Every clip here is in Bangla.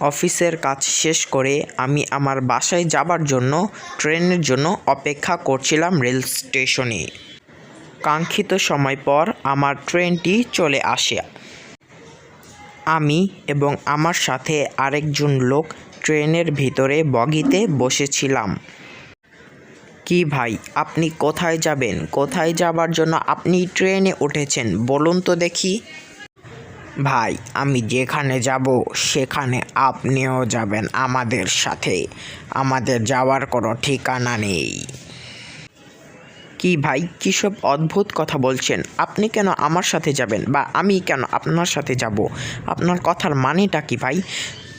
অফিসের কাজ শেষ করে আমি আমার বাসায় যাবার জন্য, ট্রেনের জন্য অপেক্ষা করছিলাম রেল স্টেশনে। কাঙ্ক্ষিত সময় পর আমার ট্রেনটি চলে আসে। আমি এবং আমার সাথে আরেকজন লোক ট্রেনের ভিতরে বগিতে বসেছিলাম। কি ভাই, আপনি কোথায় যাবেন? কোথায় যাবার জন্য আপনি ট্রেনে উঠেছেন? বলুন তো দেখি। ভাই, আমি যেখানে যাব, সেখানে আপনিও যাবেন আমাদের সাথে। আমাদের যাওয়ার কোনো ঠিকানা নেই। কি ভাই, কী সব অদ্ভুত কথা বলছেন? আপনি কেন আমার সাথে যাবেন? বা আমি কেন আপনার সাথে যাব? আপনার কথার মানেটা কি ভাই?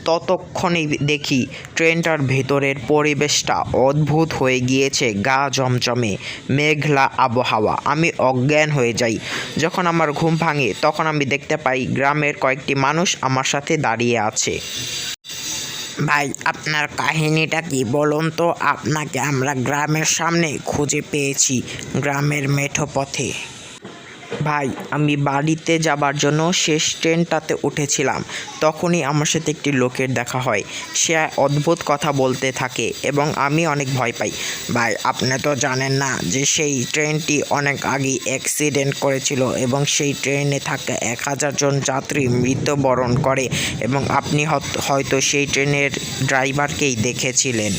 ততক্ষণেই দেখি ট্রেনটার ভেতরের পরিবেশটা অদ্ভুত হয়ে গিয়েছে, গা জমজমে, মেঘলা আবহাওয়া। আমি অজ্ঞান হয়ে যাই। যখন আমার ঘুম ভাঙে, তখন আমি দেখতে পাই গ্রামের কয়েকটি মানুষ আমার সাথে দাঁড়িয়ে আছে। ভাই, আপনার কাহিনীটা কি বলুন তো? আপনাকে আমরা গ্রামের সামনে খুঁজে পেয়েছি, গ্রামের মেঠো পথে। ভাই, আমি বাড়িতে যাবার জন্য শেষ ট্রেনটাতে উঠেছিলাম। তখনই আমার সাথে একটি লোকের দেখা হয়। সে অদ্ভুত কথা বলতে থাকে এবং আমি অনেক ভয় পাই। ভাই, আপনি তো জানেন না যে সেই ট্রেনটি অনেক আগে অ্যাক্সিডেন্ট করেছিল এবং সেই ট্রেনে থাকা এক হাজার জন যাত্রী মৃত্যুবরণ করে এবং আপনি হয়তো সেই ট্রেনের ড্রাইভারকেই দেখেছিলেন।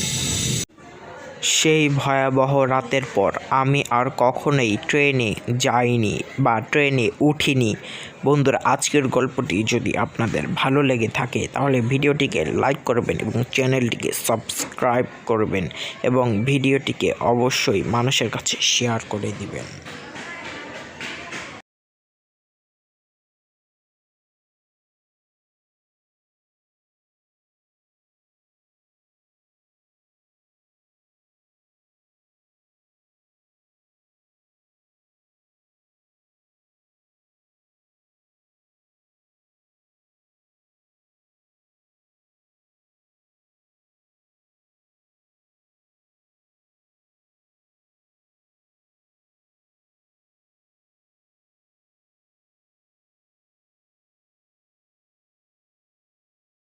সেই ভয়াবহ রাতের পর আমি আর কখনোই ট্রেনে যাইনি বা ট্রেনে উঠিনি। বন্ধুরা, আজকের গল্পটি যদি আপনাদের ভালো লেগে থাকে, তাহলে ভিডিওটিকে লাইক করবেন এবং চ্যানেলটিকে সাবস্ক্রাইব করবেন এবং ভিডিওটিকে অবশ্যই মানুষের কাছে শেয়ার করে দিবেন।